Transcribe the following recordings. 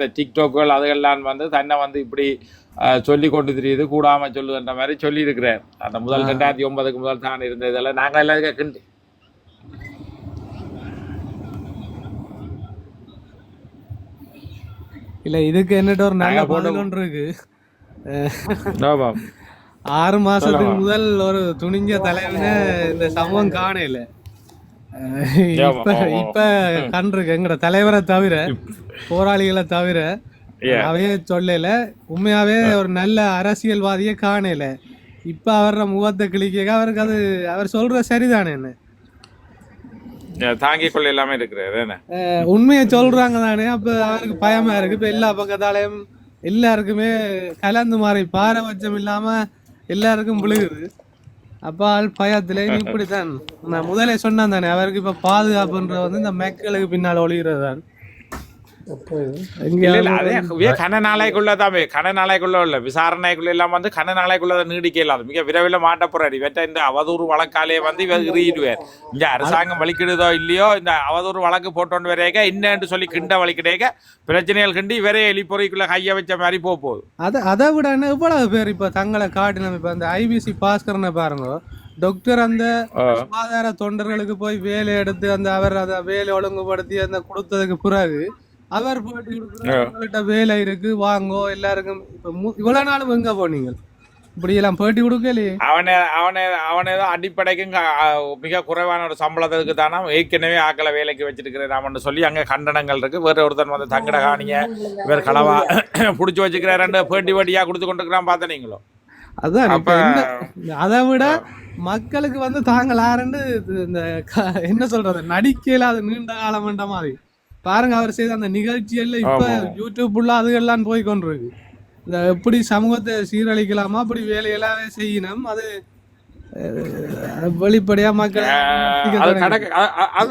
இந்த டிக்டாக்குகள் அதுகெல்லாம் வந்து தன்னை வந்து இப்படி சொல்லி கொண்டு தெரியுது கூடாம சொல்லுதுன்ற மாதிரி சொல்லியிருக்கிறார். அந்த முதல் ரெண்டாயிரத்தி ஒன்பதுக்கு முதல் தான் இருந்ததில் நாங்கள் எல்லாம் கிண்டி. இல்ல இதுக்கு என்னட்ட ஒரு நல்ல பதில் இருக்கு. ஆறு மாசத்துக்கு முதல் ஒரு துணிஞ்ச தலைவனை இந்த காணல. அஹ், இப்ப கண்டிருக்கு. எங்கட தலைவரை தவிர போராளிகளை தவிர. அவையே சொல்லல. உண்மையாவே ஒரு நல்ல அரசியல்வாதியே காணல. இப்ப அவர முகத்தை கிளிக்க அவருக்கு அது அவர் சொல்ற சரிதானே என்ன? தாங்கிக் கொள்ள எல்லாமே இருக்கிறார் உண்மையை சொல்றாங்க தானே. அப்ப அவருக்கு பயமா இருக்கு. இப்ப எல்லா பக்கத்தாலையும் எல்லாருக்குமே கலந்து மாறி பாரபட்சம் இல்லாம எல்லாருக்கும் விழுகுது. அப்பா ஆள் இப்படித்தான். நான் முதலே சொன்னேன் தானே அவருக்கு இப்ப பாதுகாப்புன்ற வந்து இந்த மக்களுக்கு பின்னால் ஒளிகிறது தான் அதே கன நாளைக்குள்ள தான் கன நாளைக்குள்ள இல்ல விசாரணைக்குள்ள எல்லாம் வந்து கன நாளைக்குள்ள நீடிக்க இல்லாது மிக விரைவில் மாட்ட போறாரு இவற்றை இந்த அவதூறு வழக்காலே வந்து இவர் இறுகிடுவார் இங்க அரசாங்கம் வலிக்கிடுதோ இல்லையோ இந்த அவதூறு வழக்கு போட்டோன்னு வரையக இன்னன்னு சொல்லி கிண்ட வலிக்கிட்டேக பிரச்சனைகள் கிண்டி இவரே எலிப்பொறிக்குள்ள கைய வச்ச மாதிரி போக போகுது அதை அதை விட இவ்வளவு பேர் இப்ப தங்களை காட்டின இப்ப அந்த ஐபிசி பாஸ்கரனை பாருங்க டாக்டர் அந்த சுகாதார தொண்டர்களுக்கு போய் வேலை எடுத்து அந்த அவர் அந்த வேலை ஒழுங்குபடுத்தி அந்த கொடுத்ததுக்கு பிறகு அவர் போயிட்டு கொடுக்குறாரு, உங்கள்ட்ட வேலை இருக்கு வாங்கோ எல்லாருக்கும். இப்ப இவ்வளவு நாளும் எங்க போனீங்க? இப்படி எல்லாம் பேட்டி கொடுக்கலையே. அவனை அவனை அவனை தான் அடிப்படைக்கும் மிக குறைவான ஒரு சம்பளத்துக்கு தானே ஏற்கனவே ஆக்களை வேலைக்கு வச்சிருக்கிறாராமன்னு சொல்லி அங்க கண்டனங்கள் இருக்கு. வேற ஒருத்தன் வந்து தங்கட காணிய இவர் களவா புடிச்சு வச்சுக்கிறாரு பேட்டி பேட்டியா கொடுத்து கொண்டிருக்கிறான் பார்த்த நீங்களோ அதான் அப்ப அதை விட மக்களுக்கு வந்து தாங்கள் ஆரண்டு இந்த என்ன சொல்றது? நடிக்கையில அது நீண்ட காலம்ன்ற மாதிரி. பாருங்க அவர் செய்த அந்த நிகழ்ச்சிகள்ல இப்ப யூடியூப் ஃபுல்லா அதுகெல்லாம் போய் கொண்டிருக்கு. இந்த எப்படி சமூகத்தை சீரழிக்கலாமா அப்படி வேலையெல்லாம் செய்யணும் அது வெளிப்படையா மக்கள்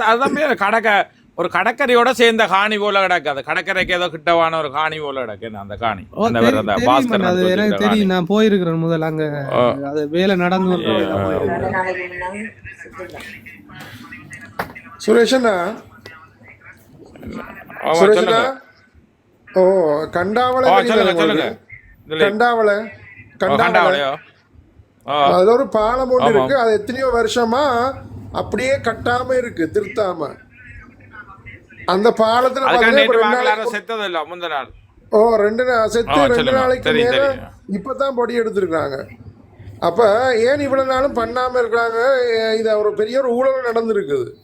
அதுதான் பேரு கடக்க ஒரு கடற்கரையோட சேர்ந்த காணி போல கிடக்கு. அது கடற்கரைக்கு ஏதோ கிட்டவான ஒரு காணி போல கிடக்கு. அந்த காணி? அது எனக்கு. தெரியும். நான் போயிருக்கிறேன் முதல்ல அங்க. அது வேலை நடந்து கொண்டிருக்கு. சொல்லுங்க. ஓ கண்டாவளை கண்டாவளை. அது ஒரு பாலம் ஒன்று. இருக்கு. அது எத்தனையோ வருஷமா அப்படியே கட்டாம இருக்கு திருத்தாம. அந்த பாலத்துல அதுக்காக பாத்தீங்கன்னா இப்ப நேற்று ரெண்டு வாங்கலார நாளைக்கு செத்தது இல்ல முந்தின நாள். ஓ ரெண்டு நா- செத்து ரெண்டு. நாளைக்கு தெரியும். இப்பதான் பொடி எடுத்திருக்காங்க. அப்ப ஏன் இவ்வளவு நாளும் பண்ணாம இருக்காங்க இது ஒரு பெரிய ஒரு ஊழல் நடந்திருக்குது நான்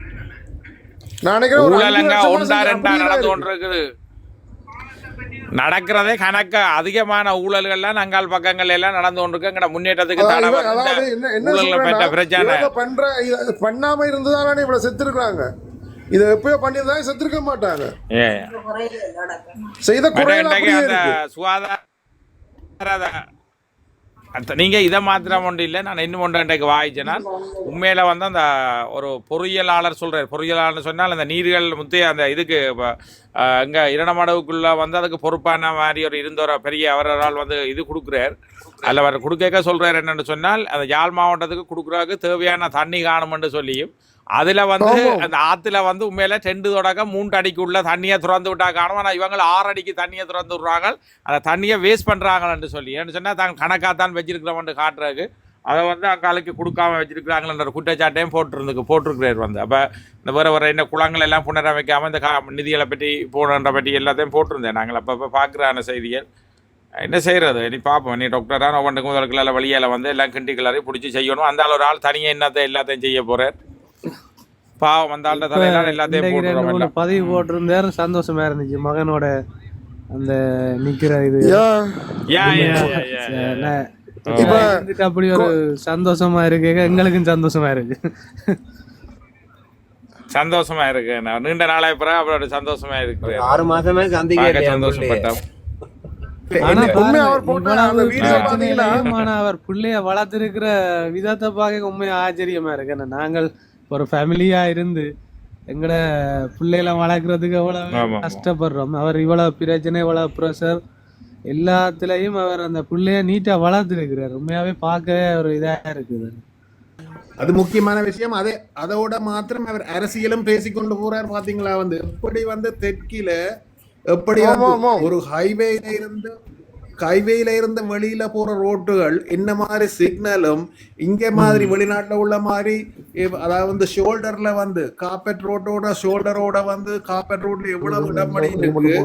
நினைக்கிறேன் ஒரு அஞ்சு ஊழலங்க ஒன்றா ரெண்டா நடந்து. கொண்டிருக்குது. நடக்கிறதே கணக்க அதிகமான ஊழல்கள்லாம் நங்கால் பக்கங்கள் எல்லாம் நடந்து கொண்டிருக்கு எங்கட முன்னேற்றத்துக்கு சொல்றேன்னா, பிரச்சனை பண்ற பண்ணாம இருந்ததானே இவ்வளவு செத்துருக்காங்க இதை எப்பயோ பண்ணியிருந்தா செத்துருக்க மாட்டாங்க. குறையில செய்த இருக்கு. சுகாதார அந்த நீங்கள் இதை மாத்திரம் ஒன்று இல்லை. நான் இன்னும் ஒன்று இன்றைக்கு வாய்ச்சேன்னா உண்மையில் வந்து அந்த ஒரு பொறியியலாளர் சொல்கிறார் பொறியியலாளர் சொன்னால் அந்த நீர்கள் முத்தைய அந்த இதுக்கு இங்க இரணமடவுக்குள்ள வந்து அதுக்கு பொறுப்பான மாதிரி ஒரு இருந்த ஒரு பெரிய அவரால் வந்து இது கொடுக்குறார். அதில் அவர் கொடுக்க சொல்றாரு என்னன்னு சொன்னால் அந்த யாழ் மாவட்டத்துக்கு கொடுக்குறதுக்கு தேவையான தண்ணி காணுமென்று சொல்லியும் அதுல வந்து. அந்த ஆத்துல வந்து உண்மையில ரெண்டு தொடக்க மூன்று அடிக்குள்ள தண்ணியை திறந்து விட்டா காணும். ஆனா இவங்க ஆறு அடிக்கு தண்ணியை திறந்து விடுறாங்க. அந்த தண்ணியை வேஸ்ட் பண்றாங்கன்னு சொல்லி. ஏன்னு சொன்னா தான் கணக்காத்தான் வச்சிருக்கிறவன் காட்டுறதுக்கு. அதை வந்து அங்காளுக்கு கொடுக்காம வச்சிருக்கிறாங்கன்ற ஒரு குற்றச்சாட்டையும் போட்டிருந்து போட்டிருக்கிறார் வந்து. அப்ப இந்த வேற வேற என்ன குளங்கள் எல்லாம் புனரமைக்காம இந்த கா நிதிகளை பற்றி போனன்ற பற்றி எல்லாத்தையும் போட்டிருந்தேன். நாங்கள் அப்பப்போ பார்க்குறான செய்திகள். என்ன செய்யறது நீ பார்ப்போம். நீ டாக்டரா ஒன்றுக்கு முதல்கள் வழியால வந்து எல்லாம் கிண்டி கிளறி பிடிச்சி செய்யணும். அந்த ஆள் ஒரு ஆள் தனியாக என்னத்தை எல்லாத்தையும் செய்ய போறார். பாவம் அந்த ஆள்கிட்ட தலையெல்லாம் எல்லாத்தையும் எல்லாம் பதிவு போட்டிருந்தாரு. சந்தோஷமா இருந்துச்சு. மகனோட அந்த நிக்கிற இது. இப்ப அப்படி ஒரு சந்தோஷமா இருக்கு. எங்களுக்கும் சந்தோஷமா இருக்கு. சந்தோஷமா இருக்கு. நான் நீண்ட நாளாய் பிறகு அவரோட சந்தோஷமா இருக்கு. ஆறு மாசமே சந்திக்க சந்தோஷப்பட்டோம் அவர் பிள்ளைய வளர்த்திருக்கிற விதத்தை பார்க்க உண்மையா ஆச்சரியமா இருக்கு. நாங்கள் ஒரு ஃபேமிலியா இருந்து எங்கட பிள்ளைகளை வளர்க்கறதுக்கு எவ்வளவு. கஷ்டப்படுறோம். அவர் இவ்வளவு பிரச்சனை இவ்வளவு ப்ரெஷர் எல்லாத்துலயும் அவர் அந்த பிள்ளைய நீட்டா வளர்த்திருக்கிறார். உண்மையாவே பார்க்க ஒரு இதா இருக்குது. அது முக்கியமான விஷயம். அதே அதோட மாத்திரம் அவர் அரசியலும் பேசிக்கொண்டு போறார் பாத்தீங்களா? வந்து எப்படி வந்து தெற்கில எப்படி. ஒரு ஹைவேல இருந்து ஹைவேல இருந்து வெளியில போற ரோட்டுகள் என்ன மாதிரி சிக்னலும் இங்க மாதிரி வெளிநாட்டுல உள்ள மாதிரி அதாவது வந்து ஷோல்டர்ல வந்து காப்பெட் ரோட்டோட ஷோல்டரோட வந்து காப்பெட் ரோட்ல எவ்வளவு இடமடி இருக்கு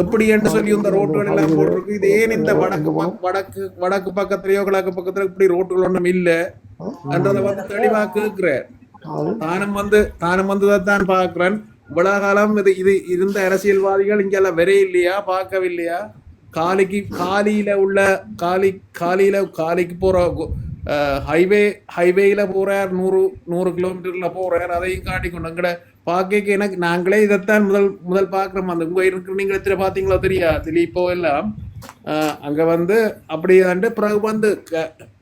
எப்படி என்று சொல்லி இந்த ரோட்டுகள் எல்லாம் போட்டிருக்கு. இது ஏன் இந்த வடக்கு வடக்கு வடக்கு பக்கத்துலயோ கிழக்கு பக்கத்துல இப்படி ரோட்டுகள் ஒண்ணும் இல்ல. என்றதை வந்து தெளிவா கேட்கிறேன். தானும் வந்து தானும் வந்து தான் பாக்குறேன் இவ்வளவு காலம் இது இது இருந்த அரசியல்வாதிகள் இங்க எல்லாம் வரே இல்லையா? பார்க்கவில்லையா? காலிக்கு காலியில உள்ள காலி காலியில காலிக்கு போற ஹைவே ஹைவேல போறார். நூறு நூறு கிலோமீட்டர்ல போறார். அதையும் காட்டிக்கொண்டு அங்கட பார்க்க எனக்கு நாங்களே இதைத்தான் முதல் முதல் பார்க்குறோம். அந்த உங்க இருக்கிற நீங்க எத்தனை பார்த்தீங்களோ தெரியா? திலீப்போ எல்லாம் அஹ், அங்க வந்து அப்படி வந்து பிறகு வந்து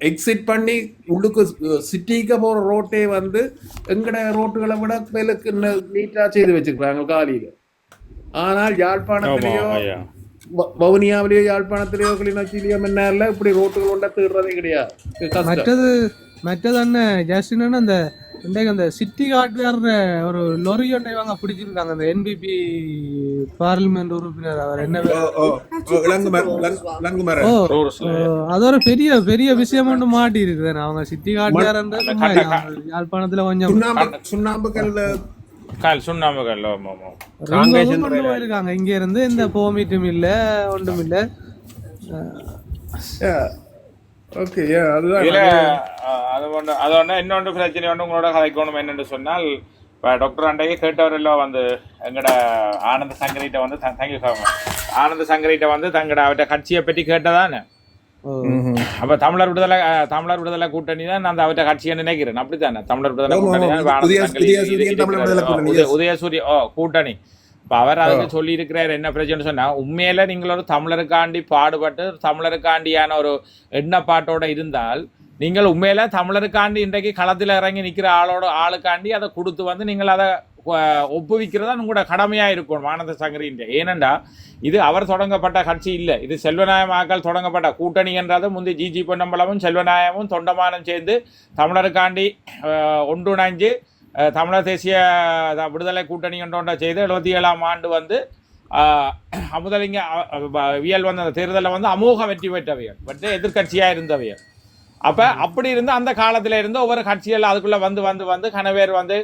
எக்ஸிட் பண்ணி உள்ளுக்கு சிட்டிக்கு போற ரோட்டே வந்து எங்கட ரோட்டுகளை விட மேலுக்கு நீட்டா செய்து வச்சிருக்காங்க காலியில. ஆனால் யாழ்ப்பாணத்திலேயோ வவுனியாவிலேயோ யாழ்ப்பாணத்திலேயோ கிளிநொச்சியிலேயோ முன்னால இப்படி ரோட்டுகள் ஒன்றா தேடுறதே கிடையாது. மற்றது மற்றது என்ன ஜஸ்டின் அந்த இன்றைக்கு அந்த சிட்டி காட்டுக்காரர் ஒரு லொரி ஒன்றை வாங்க பிடிச்சிருக்காங்க. அந்த என்பிபி பார்லிமெண்ட் உறுப்பினர் அவர் என்ன ஓ, அது ஒரு பெரிய பெரிய விஷயம் ஒன்று மாட்டி இருக்குது அவங்க சிட்டி காட்டுக்காரன்ற சும்மா கட்ட- இல்ல. அவங்க யாழ்ப்பாணத்துல கொஞ்சம் சுண்ணாம்பு சுண்ணாம்புக்கல் கால் ஆமா ரிங்கோவும் கொண்டு போயிருக்காங்க. இங்க இருந்து இந்த போமிட்டும் இல்ல ஒன்றும் இல்ல. ஓகே அதுதான். இதுல அஹ், அது ஒன்று அது ஒன்று இன்னொன்று பிரச்சனை ஒன்று உங்களோட கதைக்கணும் என்னன்னு சொன்னால் இப்போ டாக்டர் அண்டையே கேட்டவரெல்லாம் வந்து எங்கட ஆனந்த சங்கரிட்ட வந்து தேங்க்யூ ஆனந்த சங்கரிட்ட வந்து தங்கட அவட்ட கட்சியை பற்றி கேட்டதானே? ஓ. அப்ப தமிழர் விடுதலை தமிழர் விடுதலை கூட்டணி தான் நான் அந்த அவர்கிட்ட கட்சியை நினைக்கிறேன். அப்படித்தானே? தமிழர் விடுதலை கூட்டணி. தான். உதயசூரிய ஓ கூட்டணி. இப்ப அவர் அதுக்கு சொல்லி இருக்கிறார் என்ன பிரச்சனை சொன்னா உண்மையில நீங்கள் ஒரு தமிழருக்காண்டி பாடுபட்டு தமிழருக்காண்டியான ஒரு எண்ணப்பாட்டோட இருந்தால் நீங்கள் உண்மையில தமிழருக்காண்டி இன்றைக்கு களத்தில் இறங்கி நிக்கிற ஆளோட ஆளுக்காண்டி அதை கொடுத்து வந்து நீங்கள் அதை ஒப்புவிக்கிறதா உங்களோட கடமையா இருக்கும் ஆனந்த சங்கரின் ஏனென்றா இது அவர் தொடங்கப்பட்ட கட்சி இல்லை. இது செல்வநாயமாக்கள் தொடங்கப்பட்ட கூட்டணி என்றது முந்தி ஜிஜி பொன்னம்பலமும் செல்வநாயகமும் தொண்டமானம் சேர்ந்து தமிழருக்காண்டி ஒன்றிணைஞ்சு தமிழர் தேசிய விடுதலை கூட்டணி ஒன்றொன்றை செய்து எழுபத்தி ஏழாம் ஆண்டு வந்து அமுதலிங்க வியல் வந்த அந்த தேர்தலில் வந்து அமோக வெற்றி பெற்றவைகள். பட் எதிர்க்கட்சியாக இருந்தவைகள். அப்போ அப்படி இருந்து அந்த காலத்தில் இருந்து ஒவ்வொரு கட்சிகள் அதுக்குள்ளே வந்து வந்து வந்து கனவேர் வந்து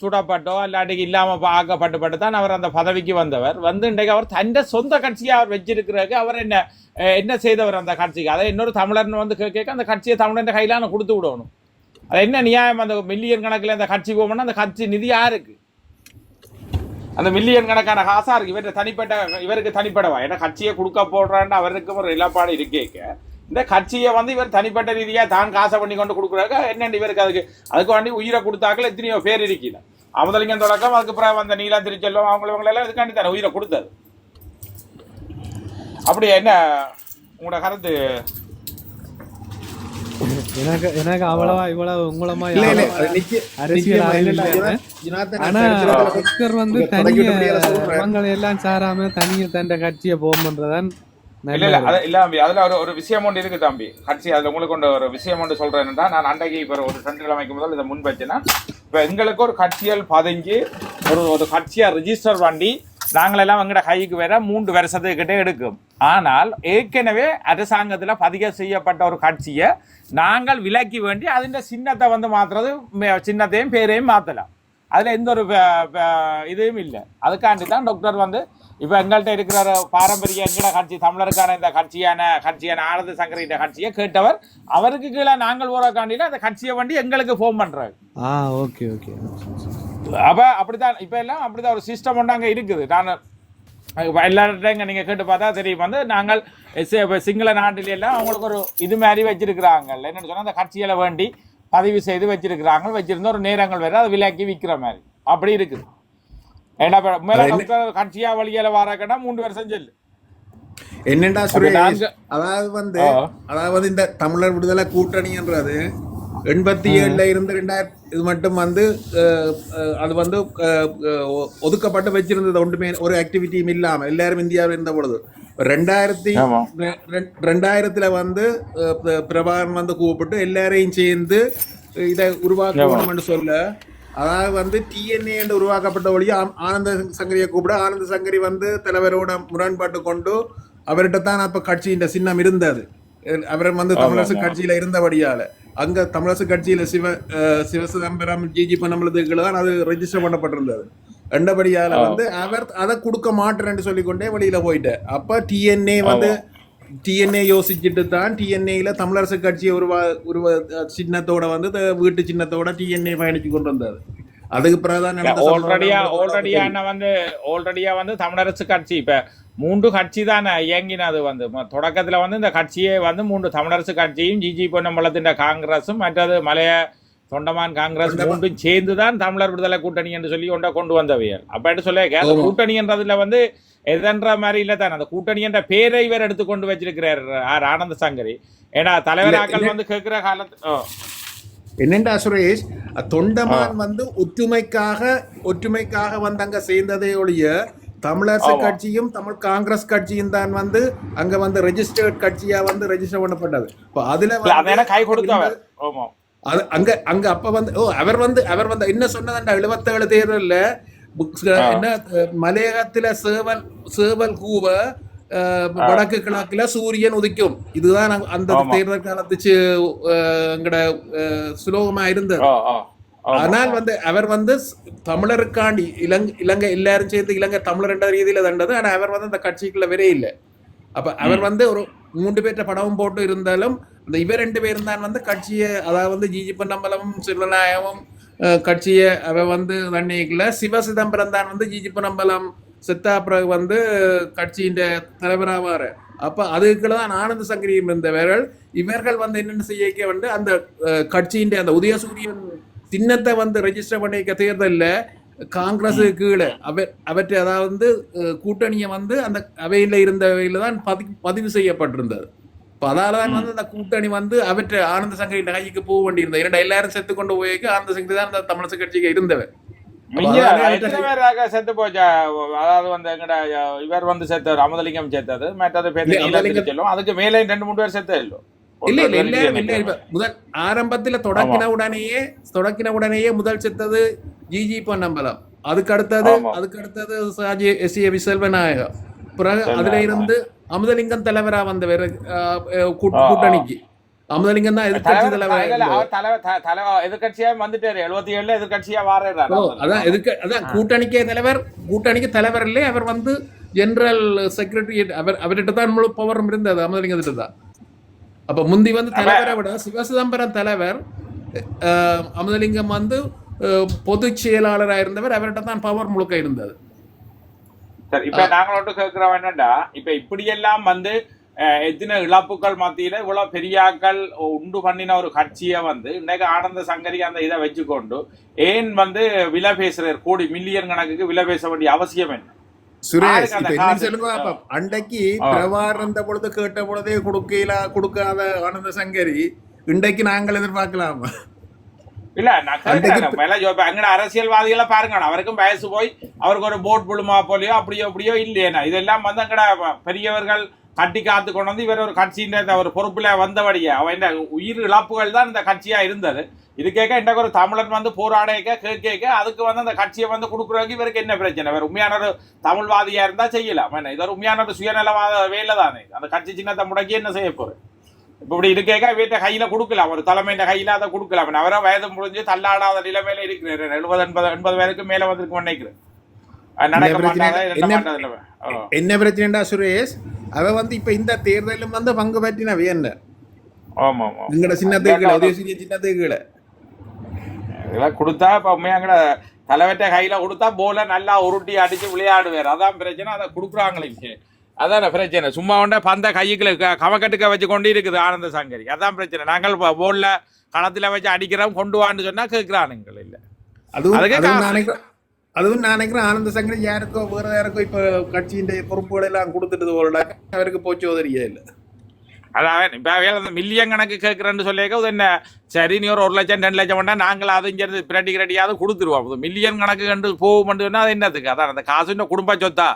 சுடப்பட்டோ இல்லாட்டிக்கு இல்லாமல் ஆக்கப்பட்டு பட்டு தான் அவர் அந்த பதவிக்கு வந்தவர். வந்து இன்றைக்கு அவர் தன்னை சொந்த கட்சியை அவர் வச்சிருக்கிறதுக்கு அவர் என்ன என்ன செய்தவர் அந்த கட்சிக்கு? அதை இன்னொரு தமிழர்னு வந்து கேட்க அந்த கட்சியை தமிழன் கையிலான கொடுத்து விடணும். அது என்ன நியாயம்? அந்த மில்லியன் கணக்கில் அந்த கட்சி போகணும்னா அந்த கட்சி நிதி யாருக்கு? அந்த மில்லியன் கணக்கான காசா இருக்கு. இவருக்கு தனிப்பட்ட இவருக்கு தனிப்படவா? ஏன்னா கட்சியை கொடுக்க போடுறான்னு அவருக்கு ஒரு நிலப்பாடு இருக்கேக்க இந்த கட்சியை வந்து இவர் தனிப்பட்ட ரீதியாக தான் காசை பண்ணி கொண்டு கொடுக்குறாங்க என்னென்ன இவருக்கு அதுக்கு அதுக்கு வேண்டி உயிரை கொடுத்தாக்கள் எத்தனையோ பேர் இருக்கீங்க. அமுதலிங்கம் தொடக்கம் அதுக்கு அந்த வந்த நீலா திருச்செல்வம் அவங்கள எல்லாம் இதுக்காண்டி தானே உயிரை கொடுத்தது. அப்படி என்ன உங்களோட கருத்து? எனக்கு எனக்கு அவ்வளவா இவ்வளவு உங்களமா அரசியல் ஆனா வந்து- தனிய சொல்றேன். எல்லாம் சாராம தனிய தண்ட கட்சியை போகும்ன்றதான் இல்ல இல்ல அது இல்ல தம்பி. அதுல ஒரு ஒரு விஷயம் ஒன்று இருக்கு தம்பி. கட்சி அதுல உங்களுக்கு கொண்டு ஒரு விஷயம் ஒன்று சொல்றேன்டா நான் அன்றைக்கு இப்ப ஒரு ரெண்டு கிழமைக்கு முதல் இதை முன் வச்சேன்னா இப்ப எங்களுக்கு ஒரு கட்சியல் பதுங்கி ஒரு ஒரு கட்சியா ரிஜிஸ்டர் பண்ணி நாங்களெல்லாம் எங்கட கைக்கு வேற மூன்று வருஷத்துக்கிட்டே எடுக்கும். ஆனால் ஏற்கனவே அரசாங்கத்தில் பதிக செய்யப்பட்ட ஒரு கட்சியை நாங்கள் விலக்கி வேண்டி அதில் சின்னத்தை வந்து மாற்றுறது மே- சின்னத்தையும் பேரையும் மாற்றலாம் அதில் எந்த ஒரு இதுவும் இல்லை. அதுக்காண்டி தான் டாக்டர் வந்து இப்போ எங்கள்கிட்ட இருக்கிற ஒரு பாரம்பரிய எங்கட கட்சி தமிழருக்கான இந்த கட்சியான கட்சியான ஆனந்த சங்கரிட்ட கட்சியை கேட்டவர் அவருக்கு கீழே நாங்கள் ஓரக்காண்டியில் அந்த கட்சியை வண்டி எங்களுக்கு ஃபோன் பண்ணுறாரு ஆ ஓகே ஓகே அப்ப அப்படித்தான் இப்ப எல்லாம் அப்படிதான் ஒரு சிஸ்டம் ஒன்று அங்க இருக்குது. நான் எல்லார்ட்டையும் நீங்க கேட்டு பார்த்தா தெரியும். வந்து நாங்கள் இப்ப சிங்கள நாட்டில எல்லாம் அவங்களுக்கு ஒரு இது மாதிரி வச்சிருக்கிறாங்க என்னன்னு சொன்னா அந்த கட்சிகளை வேண்டி பதிவு செய்து வச்சிருக்கிறாங்க. வச்சிருந்த ஒரு நேரங்கள் வேற அதை விலைக்கு விற்கிற மாதிரி. அப்படி இருக்குது. ஏன்னா மேல டாக்டர் கட்சியா வழியால வாராக்கன்னா மூன்று வருஷம் செல்லு என்னண்டா சுரேஷ்? அதாவது வந்து. அதாவது வந்து இந்த தமிழர் விடுதலை கூட்டணின்றது எண்பத்தி ஏழுல இருந்து ரெண்டாயிரம் இது மட்டும் வந்து அது வந்து ஒதுக்கப்பட்டு வச்சிருந்தது ஒன்றுமே ஒரு ஆக்டிவிட்டியும் இல்லாம எல்லாரும் இந்தியாவில் இருந்த பொழுது. ரெண்டாயிரத்தி ரெண்டாயிரத்துல வந்து பிரபாகரன் வந்து கூப்பிட்டு எல்லாரையும் சேர்ந்து இதை உருவாக்கணும்னு சொல்ல அதாவது வந்து டிஎன்ஏ என்று உருவாக்கப்பட்ட ஒளி ஆனந்த சங்கரியை கூப்பிட ஆனந்த சங்கரி வந்து தலைவரோட முரண்பாட்டு கொண்டு அவர்கிட்ட தான் அப்ப கட்சியின் சின்னம் இருந்தது. அவர் வந்து தமிழரசு கட்சியில இருந்தபடியால. அங்க தமிழரசு கட்சியில சிவ அஹ் சிவசிதம்பரம் ஜிஜி பொன்னம்பலத்துக்குள்ள தான் அது ரெஜிஸ்டர் பண்ணப்பட்டிருந்தது. ரெண்டபடியால வந்து அவர் அதை கொடுக்க மாட்டேன்னு சொல்லிக்கொண்டே வெளியில போயிட்டார். அப்ப டிஎன்ஏ வந்து டிஎன்ஏ யோசிச்சுட்டு தான் டிஎன்ஏல தமிழரசு கட்சி உருவா உருவ சின்னத்தோட வந்து வீட்டு சின்னத்தோட டிஎன்ஏ பயணிச்சு கொண்டு வந்தாரு. அதுக்கு பிறகுதான் ஆல்ரெடியா ஆல்ரெடியா வந்து ஆல்ரெடியா வந்து தமிழரசு கட்சி இப்ப மூன்று கட்சி தான் இயங்கினது வந்து. தொடக்கத்துல வந்து இந்த கட்சியே வந்து மூன்று தமிழரசு கட்சியும் ஜிஜி பொன்னம்பலத்தின் காங்கிரஸும் மற்றது மலைய தொண்டமான் காங்கிரஸ் மூன்றும் சேர்ந்து தான் தமிழர் விடுதலை கூட்டணி என்று சொல்லி கொண்ட கொண்டு வந்தவையல் அப்படி சொல்ல. கூட்டணி என்றதுல வந்து எதன்ற மாதிரி இல்ல தான். அந்த கூட்டணி என்ற பேரை இவர் எடுத்து கொண்டு வச்சிருக்கிறார் ஆர் ஆனந்த சங்கரி. ஏன்னா தலைவராக்கள் வந்து கேட்கிற காலத்து. என்னண்டா சுரேஷ்? தொண்டமான் வந்து ஒற்றுமைக்காக ஒற்றுமைக்காக வந்து அங்க சேர்ந்ததே ஒழிய தமிழரசு. கட்சியும் தமிழ் காங்கிரஸ் கட்சியும் தான் வந்து அங்க வந்து ரெஜிஸ்டர்ட் கட்சியா வந்து ரெஜிஸ்டர் பண்ணப்பட்டது. இப்போ அதுல கை கொடுத்தவர் அது அங்க அங்க அப்ப வந்து ஓ அவர் வந்து அவர் வந்து என்ன சொன்னதுண்டா? எழுபத்தேழு தேர்தல்ல என்ன மலையகத்துல சேவல் சேவல் கூவ வடக்கு கிழக்குல சூரியன் உதிக்கும். இதுதான் அந்த. தேர்தல் காலத்துச்சு எங்கட சுலோகமா இருந்தது. ஆனால் வந்து அவர் வந்து தமிழருக்காண்டி இலங்கை இலங்கை எல்லாரும் சேர்ந்து இலங்கை தமிழர் என்ற ரீதியில தண்டது. ஆனா அவர் வந்து அந்த கட்சிக்குள்ள வரே இல்லை. அப்ப அவர் வந்து ஒரு மூன்று பேர்ட்ட படமும் போட்டு இருந்தாலும் அந்த இவர் ரெண்டு பேரும் தான் வந்து கட்சியை அதாவது வந்து ஜிஜி பொன்னம்பலமும் சிவநாயகமும் கட்சியை அவ வந்து தண்ணிக்குள்ள சிவ சிதம்பரம் தான் வந்து ஜிஜி பொன்னம்பலம் செத்தா பிறகு வந்து கட்சியின் தலைவராவாரு. அப்ப அதுக்குள்ள தான் ஆனந்த சங்கரியும் இருந்தவர்கள். இவர்கள் வந்து என்னென்ன செய்ய வந்து அந்த கட்சியின் அந்த உதயசூரியன் சின்னத்தை வந்து ரெஜிஸ்டர் பண்ணிக்க தேர்தல்ல காங்கிரஸ் கீழே. அவர் அவற்றை அதாவது கூட்டணியை வந்து அந்த அவையில இருந்தவையில தான் பதிவு பதிவு செய்யப்பட்டிருந்தது. இப்போ அதால தான் வந்து அந்த கூட்டணி வந்து அவற்றை ஆனந்த சங்கரின் கைக்கு போக வேண்டியிருந்தது. இரண்டு எல்லாரும் செத்து கொண்டு போய்க்கு ஆனந்த சங்கரி தான் அந்த தமிழரசு கட்சிக்கு இருந்தவர் செத்து போச்சா? அதாவது வந்து எங்கட இவர் வந்து செத்தவர் அமதலிங்கம் செத்தது மற்றது அதுக்கு மேலே ரெண்டு மூணு பேர் செத்த இல்லோ இல்ல இல்ல எல்லாரும் இல்ல முதல் ஆரம்பத்துல தொடக்கின உடனேயே தொடக்கின உடனேயே முதல் செத்தது ஜிஜி பொன்னம்பலம். அதுக்கு அடுத்தது. அதுக்கு அடுத்தது சாஜி எஸ் ஏ விசல்வநாயகம் பிறகு அதுல இருந்து அமுதலிங்கம் தலைவரா ஆ, ஆ. கூட்டணிக்கு. அமுதலிங்கம் தான் எதிர்கட்சி தலைவரா எதிர்கட்சியா வந்துட்டாரு. எழுபத்தி ஏழுல எதிர்கட்சியா வாராரு அதான் எதுக்கு அதான் கூட்டணிக்கே தலைவர் கூட்டணிக்கு தலைவர் இல்லை அவர் வந்து ஜெனரல் செக்ரட்டரி அவர் அவர்கிட்ட தான் முழு பவரும் இருந்தது அமுதலிங்கத்திட்ட தான் அப்ப முந்தி வந்து தலைவரை விட சிவசிதம்பரம் தலைவர் அமுதலிங்கம் வந்து பொதுச் செயலாளரா இருந்தவர் அவர்கிட்ட தான் பவர் முழுக்க இருந்தது. சரி இப்ப நாங்கள் ஒன்று கேட்கிறோம் என்னடா இப்ப இப்படி எல்லாம் வந்து எத்தனை இழப்புகள் மத்தியில இவ்வளவு பெரியாக்கள் உண்டு பண்ணின ஒரு கட்சியை வந்து இன்னைக்கு ஆனந்த சங்கரி அந்த இதை வச்சுக்கொண்டு ஏன் வந்து விலை பேசுறார்? கோடி மில்லியன் கணக்குக்கு விலை பேச வேண்டிய அவசியம் என்ன? சுரேஷ் இப்ப என்ன? சொல்லுங்க அன்றைக்கு. பிரவார் இருந்த பொழுது கேட்ட பொழுதே கொடுக்கல கொடுக்காத ஆனந்த சங்கரி இன்றைக்கு நாங்கள் எதிர்பார்க்கலாமா இல்ல நான் கேட்கிறேன் மேல இப்ப அங்க அரசியல்வாதிகளை பாருங்க அவருக்கும் வயசு போய் அவருக்கு ஒரு போட் புழுமா போலியோ அப்படியோ அப்படியோ இல்லையா இதெல்லாம் வந்து அங்கட பெரியவர்கள் கட்டி காத்து கொண்டு வந்து இவர் ஒரு கட்சியின் இந்த ஒரு பொறுப்புல வந்தபடியே அவன் உயிர் இழப்புகள் தான் இந்த கட்சியா இருந்தது. இது கேட்க இன்றைக்கு ஒரு தமிழன் வந்து போராடைக்க கேட்க அதுக்கு வந்து அந்த கட்சியை வந்து கொடுக்குறதுக்கு இவருக்கு என்ன பிரச்சனை? இவர் உண்மையான ஒரு தமிழ்வாதியா இருந்தா செய்யலாம் என்ன இது ஒரு உண்மையான ஒரு சுயநலவாத வேலை தானே. அந்த கட்சி சின்னத்தை முடக்கி என்ன செய்ய போறேன் இப்ப இப்படி இருக்கேக்க வீட்டை கையில கொடுக்கலாம் ஒரு தலைமையின் கையில அதை கொடுக்கலாம் அவரை வயது முடிஞ்சு தள்ளாடாத நிலைமையில இருக்கிறார். எழுபது எண்பது எண்பது பேருக்கு மேல வந்திருக்கும் நினைக்கிறேன். நடக்க என்ன என்ன என்ன-. ஓ. என்ன பிரச்சனைடா சுரேஷ்? அவ வந்து இப்ப இந்த தேர்தலும் வந்து பங்கு ஆமா ஆமா எங்கட சின்னத்துக்குள்ள உதயசூரிய சின்னத்துக்குள்ள இதெல்லாம் கொடுத்தா இப்ப உண்மையாங்கட தலைவர்கிட்ட கையில கொடுத்தா போல நல்லா உருட்டி அடிச்சு விளையாடுவார். அதான் பிரச்சனை அதை கொடுக்குறாங்களே. அதான பிரச்சனை. சும்மா உண்ட பந்த கைக்குள்ள கவக்கட்டுக்க வச்சு கொண்டு இருக்குது ஆனந்த சங்கரி. அதான் பிரச்சனை. நாங்கள் போல்ல களத்துல வச்சு அடிக்கிறோம் கொண்டு வான்னு சொன்னா கேட்கிறானுங்கள் இல்ல. அதுக்கே அதுவும் நான் நினைக்கிறேன் ஆனந்த சங்கர் யாருக்கோ வேற யாருக்கோ இப்ப கட்சியின் பொறுப்புகளை எல்லாம் கொடுத்துட்டு போல அவருக்கு போச்சோ தெரிய இல்ல. அதான் இப்போ வேலை மில்லியன் கணக்கு கேட்குறேன்னு சொல்லியிருக்க அது என்ன? சரி நீ ஒரு ஒரு லட்சம் ரெண்டு லட்சம் பண்ணா நாங்கள் அது சேர்ந்து பிரட்டி கிரட்டியாவது கொடுத்துருவோம். மில்லியன் கணக்கு கண்டு போகும்னு சொன்னால் அது என்னத்துக்கு? அதான் அந்த காசு இன்னும் குடும்ப சொத்தா.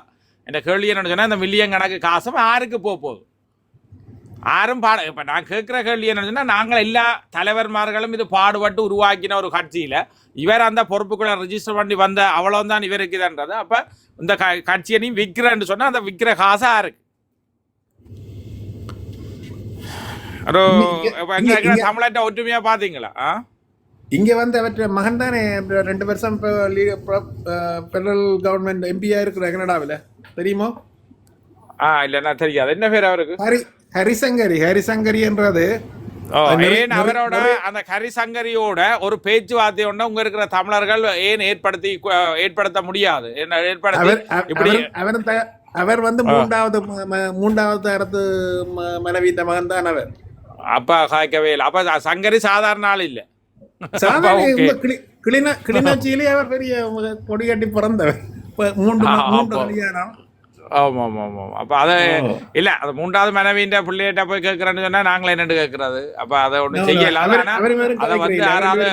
என் கேள்வி என்னன்னு சொன்னால் இந்த மில்லியன் கணக்கு காசும் யாருக்கு போக போகுது. யாரும் பாட இப்போ நான் கேட்குற கேள்வி என்ன சொன்னா நாங்கள் எல்லா தலைவர்மார்களும் இது பாடுபட்டு உருவாக்கின ஒரு கட்சியில் இவர் அந்த பொறுப்புக்குள்ள ரிஜிஸ்டர் பண்ணி வந்த அவ்வளவுதான் இவர் இருக்குதுன்றது அப்போ இந்த க கட்சியனையும் விற்கிறேன்னு சொன்னால் அந்த விற்கிற காசா இருக்கு ஒரு தமிழ்நாட்டை ஒற்றுமையா பாத்தீங்களா ஆ? இங்க வந்து அவற்ற மகன் தானே ரெண்டு வருஷம் பெடரல் கவர்மெண்ட் எம்பியா இருக்கிற கனடாவில் தெரியுமோ ஆ இல்லைன்னா தெரியாது என்ன பேர் அவருக்கு ஹரிசங்கரி ஹரிசங்கரி என்றது. ஏன் அவரோட அந்த கரிசங்கரியோட ஒரு பேச்சுவார்த்தையோட உங்க இருக்கிற தமிழர்கள் ஏன் ஏற்படுத்தி ஏற்படுத்த முடியாது? ஏற்படுத்தி அவர் வந்து மூன்றாவது மூன்றாவது தரத்து ம- மனைவியின் மகன் தான் அவர். அப்ப காய்க்கவே இல்லை. அப்ப சங்கரி சாதாரண ஆள் இல்ல. இந்த கிளிநொச்சியிலே அவர் பெரிய கொடி கட்டி பிறந்தவர். மூன்று மூன்று. கல்யாணம். ஆமா ஆமா ஆமா ஆமா. அப்ப அது இல்ல அது மூன்றாவது மனைவின்ற பிள்ளைகிட்ட போய் கேட்கறேன்னு சொன்னா நாங்களே என்னட்டு கேட்கறது அப்ப அதை ஒண்ணு செய்யல. அவர்- ஆனா அவர் வேற அதை வந்து யாராவது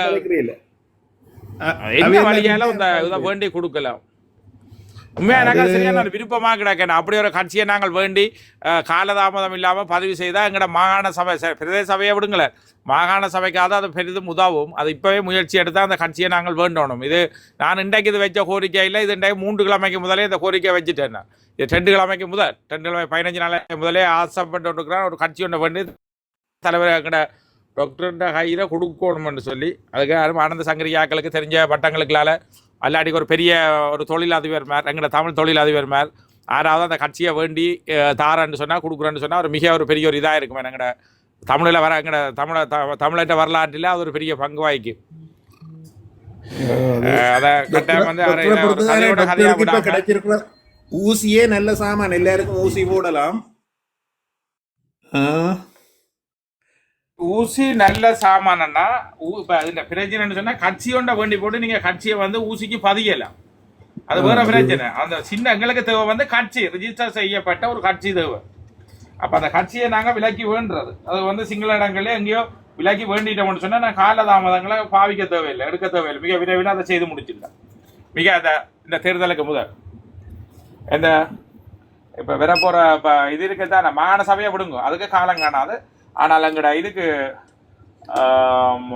என்ன வழியால வேண்டி கொடுக்கலாம். உண்மையா நாங்கள் சரியான விருப்பமா கிடக்கணும் அப்படி ஒரு கட்சியை நாங்கள் வேண்டி காலதாமதம் இல்லாம பதிவு செய்தா எங்கட மாகாண சபை ச- பிரதேச சபையை விடுங்களேன். மாகாண சபைக்காக அது பெரிதும் உதவும் அது இப்பவே முயற்சி எடுத்தா அந்த கட்சியை நாங்கள் வேண்டணும். இது நான் இன்றைக்கு இது வச்ச கோரிக்கை இல்லை இது இன்றைக்கு மூன்று கிழமைக்கு முதலே இந்த கோரிக்கை வச்சுட்டேன் நான். இது ரெண்டு கிழமைக்கு முதல் ரெண்டு கிழமை பதினஞ்சு நாள் முதலே ஆசைப்பட்டு இருக்கிறேன் ஒரு கட்சி ஒன்று வேண்டி தலைவர் எங்கட டாக்டர்ன்ற கையில் கொடுக்கணும்னு சொல்லி அதுக்கு யாரும் ஆனந்த சங்கரியாக்களுக்கு தெரிஞ்ச பட்டங்களுக்களால அல்லாடிக்கு ஒரு பெரிய ஒரு தொழிலதிபர் மேர் எங்கட தமிழ் தொழிலதிபர் மேர் யாராவது அந்த கட்சியை வேண்டி தாரேன்னு சொன்னால் கொடுக்குறேன்னு சொன்னால் ஒரு மிக ஒரு பெரிய ஒரு இதாக இருக்கும் எங்கட தமிழில் வர எங்கட தமிழ தமிழற்ற வரலாற்றில் அது ஒரு பெரிய பங்கு வாய்க்கும் ஊசியே நல்ல சாமான் எல்லாருக்கும் ஊசி போடலாம். ஆ, ஊசி நல்ல சாமானன்னா இப்ப அதுல பிரச்சனைன்னு சொன்னா கட்சியோண்ட வேண்டி போட்டு நீங்க கட்சியை வந்து ஊசிக்கு பதியலாம் அது வேற பிரச்சனை. அந்த சின்ன எங்களுக்கு தேவை வந்து கட்சி ரிஜிஸ்டர் செய்யப்பட்ட ஒரு கட்சி தேவை. அப்ப அந்த கட்சியை நாங்க விலக்கி வேண்டுறது. அது வந்து சிங்கள இடங்கள்ல எங்கேயோ விலக்கி வேண்டிட்டோம்னு சொன்னா நான் காலதாமதங்களை பாவிக்க தேவையில்லை எடுக்க தேவையில்லை. மிக விரைவில் அதை செய்து முடிச்சிடலாம். மிக அந்த இந்த தேர்தலுக்கு முதல். இந்த இப்ப வரப்போற இப்ப இது இருக்குதான் மாகாண சபையை விடுங்க. அதுக்கு காலம் காணாது. ஆனால் எங்கட இதுக்கு ஆம்,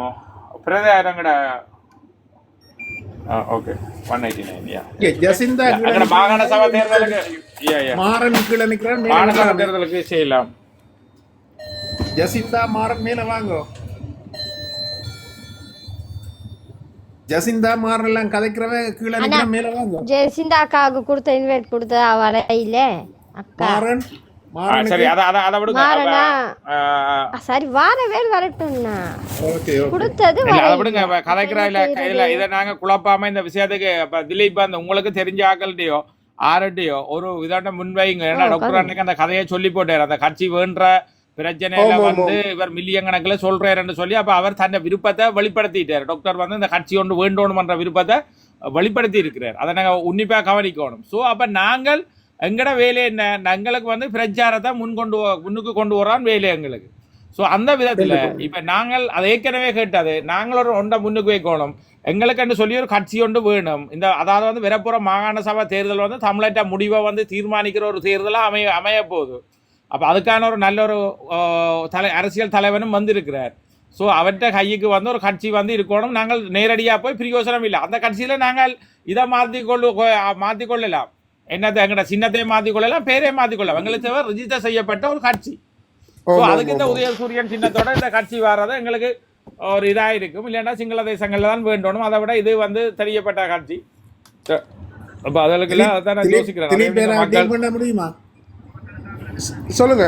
பிரதேச எங்கட okay one eighty nine yeah Jacintha மாகாண சபை தேர்தலுக்கு மாறன் கீழே மாகாண சபை. தேர்தலுக்கு செய்யலாம். ஜசிந்தா மாறன் மேல வாங்க. ஜசிந்தா மாறன் எல்லாம் கதைக்கிறவ கீழே மேல வாங்க. ஜெசிந்தா அக்காவுக்கு கொடுத்த இன்வைட் கொடுத்த வர இல்ல மாறன் சரி அதை அதை அதை விடுங்க. சரி வார வேல் வரட்டும்னா கொடுத்தது அதை. விடுங்க கதைக்கிறா இல்ல இல்ல இதை நாங்க குழப்பாம இந்த விஷயத்துக்கு இப்ப திலீப் அந்த உங்களுக்கு தெரிஞ்ச ஆக்கள்கிட்டயோ ஆரட்டியோ ஒரு விதாண்ட முன்வைங்க. ஏன்னா டாக்டர் அன்னைக்கு அந்த கதையை சொல்லி போட்டார். அந்த கட்சி வேண்ட பிரச்சனையில. வந்து இவர் மில்லியன் கணக்குல சொல்றாருன்னு சொல்லி அப்ப அவர் தன்னை விருப்பத்தை வெளிப்படுத்திட்டார். டாக்டர் வந்து இந்த கட்சி ஒன்று வேண்டணும்ன்ற விருப்பத்தை வெளிப்படுத்தி இருக்கிறார் அதை நாங்க உன்னிப்பா கவனிக்கணும். சோ அப்ப நாங்கள் எங்கட வேலை என்ன? எங்களுக்கு வந்து பிரச்சாரத்தை முன் கொண்டு முன்னுக்கு கொண்டு வரான் வேலை எங்களுக்கு. ஸோ அந்த விதத்துல இப்ப நாங்கள் அதை ஏற்கனவே கேட்டது நாங்கள் ஒரு ஒன்றை முன்னுக்கு வைக்கணும். எங்களுக்குன்னு சொல்லி ஒரு கட்சி ஒன்று வேணும். இந்த அதாவது வந்து வரப்போற மாகாண சபை தேர்தல் வந்து தமிழற்ற முடிவை வந்து தீர்மானிக்கிற ஒரு தேர்தலாக அமைய அமைய போகுது. அப்போ அதுக்கான ஒரு நல்ல ஒரு தலை அரசியல் தலைவனும் வந்திருக்கிறார். ஸோ அவர்கிட்ட கைக்கு வந்து ஒரு கட்சி வந்து இருக்கணும். நாங்கள் நேரடியாக போய் பிரயோசனம் இல்லை. அந்த கட்சியில் நாங்கள் இதை மாற்றிக்கொள்ளு மாற்றிக்கொள்ளலாம் என்னத்தை எங்கட சின்னத்தை மாற்றிக்கொள்ளலாம் பேரே மாற்றிக்கொள்ளலாம் எங்களுக்கு தேவை ரிஜிஸ்டர் செய்யப்பட்ட ஒரு கட்சி. ஸோ அதுக்கு இந்த. உதய சூரியன் சின்னத்தோட இந்த கட்சி வர்றது எங்களுக்கு ஒரு இதா இருக்கும். இல்லைன்னா சிங்கள தேசங்கள்ல தான் வேண்டணும். அதை விட இது வந்து தெரியப்பட்ட கட்சி. அப்ப அதற்கு அதான் நான் யோசிக்கிறேன். முடியுமா? சொல்லுங்க.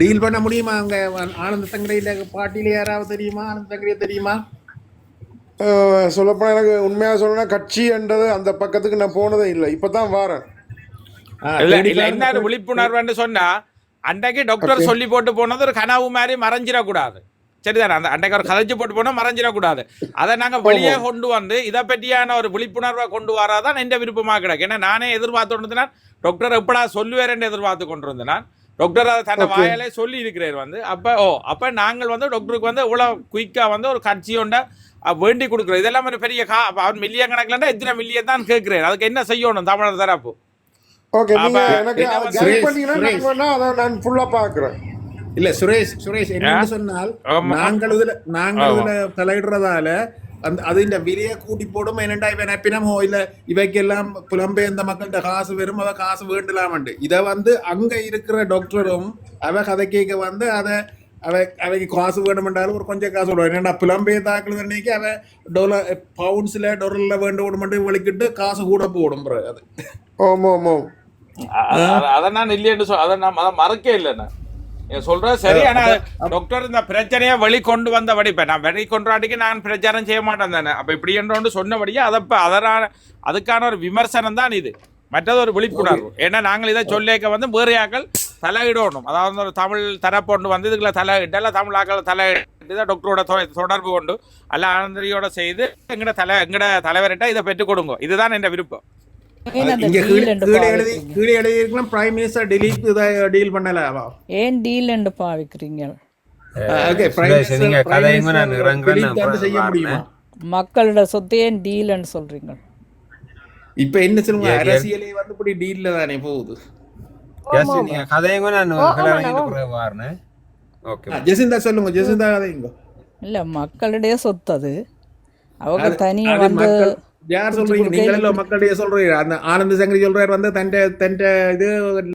டீல் பண்ண முடியுமா அங்க? ஆனந்த சங்கரையில பாட்டியில யாராவது தெரியுமா? ஆனந்த சங்கரைய தெரியுமா? அஹ் சொல்லப்போனா எனக்கு உண்மையாக சொல்லணும்னா கட்சின்றது அந்த பக்கத்துக்கு நான் போனதே இல்லை. இப்போ தான் வாரேன். என்ன விழிப்புணர்வுன்னு சொன்னா அன்றைக்கு டாக்டர் சொல்லி போட்டு போனது ஒரு கனவு மாதிரி மறைஞ்சிடக்கூடாது. சரிதானே? அந்த அன்றைக்கு ஒரு கதைச்சு போட்டு போனா மறைஞ்சிடக்கூடாது. அதை நாங்க வெளியே கொண்டு வந்து இதை பற்றியான ஒரு விழிப்புணர்வை கொண்டு வராதான் எந்த விருப்பமா கிடக்கு. ஏன்னா நானே எதிர்பார்த்து கொண்டிருந்தேன். டாக்டர் எப்படா சொல்லுவேன் எதிர்பார்த்து கொண்டிருந்தேன். டாக்டர் அதை தன்னை வாயாலே சொல்லி இருக்கிறார் வந்து. அப்ப ஓ அப்ப நாங்கள் வந்து டாக்டருக்கு வந்து இவ்வளவு குயிக்கா வந்து ஒரு கட்சியோண்ட வேண்டி கொடுக்குறோம். இதெல்லாம் ஒரு பெரிய கா அவர் மில்லியன் கணக்கில் எத்தனை மில்லியன் தான் கேட்கிறேன் அதுக்கு என்ன செய்யணும் தமிழர் தரப்பு? ஓகே எனக்கு என்ன கைட் பண்ணீங்கன்னா நான் அதை ஃபுல்லாக பார்க்குறேன். இல்ல சுரேஷ் சுரேஷ் என்னன்னு சொன்னால். நாங்கள் இதுல நாங்கள். இதுல தலையிடுறதால அந்த இந்த விலையை கூட்டி போடும் என்னண்டா இவன் நப்பினமோ இல்ல இவைக்கெல்லாம் புலம்பெயர்ந்த மக்கள்கிட்ட காசு வரும் அவ காசு வேண்டலாமண்டு இதை வந்து அங்க இருக்கிற டாக்டரும் அவ கதை கேட்க வந்து அதை அவ அவைக்கு காசு வேணுமென்றாலும் ஒரு கொஞ்சம் காசு விடுவாங்க என்னடா புலம்பெயர்ந்தாக்கள் அன்னைக்கு அவ டொலர் பவுண்ட்ஸ்ல டொலர்ல வேண்டும் வலிக்கிட்டு காசு கூட போடும் அது ஓம் ஓம் ஓம் அதை நான் இல்லைன்னு சொல் அதை நான் மறக்க இல்லைண்ணா சொல்றது சரி ஆனா டாக்டர் இந்த பிரச்சனையை வெளிக்கொண்டு வந்தபடி இப்ப நான் வெளிக்கொண்டாட்டிக்கு நான் பிரச்சாரம் செய்ய மாட்டேன் தானே. அப்ப இப்படி என்று சொன்னபடியே அதை இப்ப அதனால அதுக்கான ஒரு விமர்சனம் தான் இது. மற்றது ஒரு விழிப்புணர்வு. ஏன்னா நாங்கள் இதை சொல்லிக்க வந்து வேறையாக்கள் தலையிடணும். அதாவது ஒரு தமிழ் தரப்பொண்டு வந்து இதுக்குள்ள தலையிட்டால தமிழ் ஆக்கள் தலையிட்டு டாக்டரோட தொடர்பு கொண்டு அல்ல ஆனந்தரியோட செய்து எங்கட தலை எங்கட தலைவர்கிட்ட இதை பெற்றுக் கொடுங்க. இதுதான் என் விருப்பம். இங்க deal கீழே எழுதி? கீழே எழுதி இருக்கலாம் பிரைம் மினிஸ்டர் டெலிட் டீல் பண்ணல அவ. ஏன் டீல் என்று பாவிக்கிறீங்க? ஓகே பிரைம் நீங்க கதையுங்க நான் இறங்குறேன், நான் மினிஸ்டர் செய்ய முடியுமா? மக்களோட சொத்தை ஏன் டீல்னு சொல்றீங்க? இப்ப என்ன சொல்லுங்க? ஏன், ஏன்? அரசியலே வந்து இப்படி டீல்ல தானே போகுது. ஜஸ்ட் நீங்க கதையுங்க நான் கிளம்பிட்டு பிறகு வாரேன் ஓகே ஆ, ஜெசிந்தா சொல்லுங்க ஜெசிந்தா கதைங்க. இல்ல மக்களுடைய சொத்து அது. அவங்க தனியா வந்து யார் சொல்றீங்க? நீங்களே மக்களிடையே சொல்றீங்க. அந்த ஆனந்த சங்கரி சொல்றாரு வந்து தன்ட தன்ட இது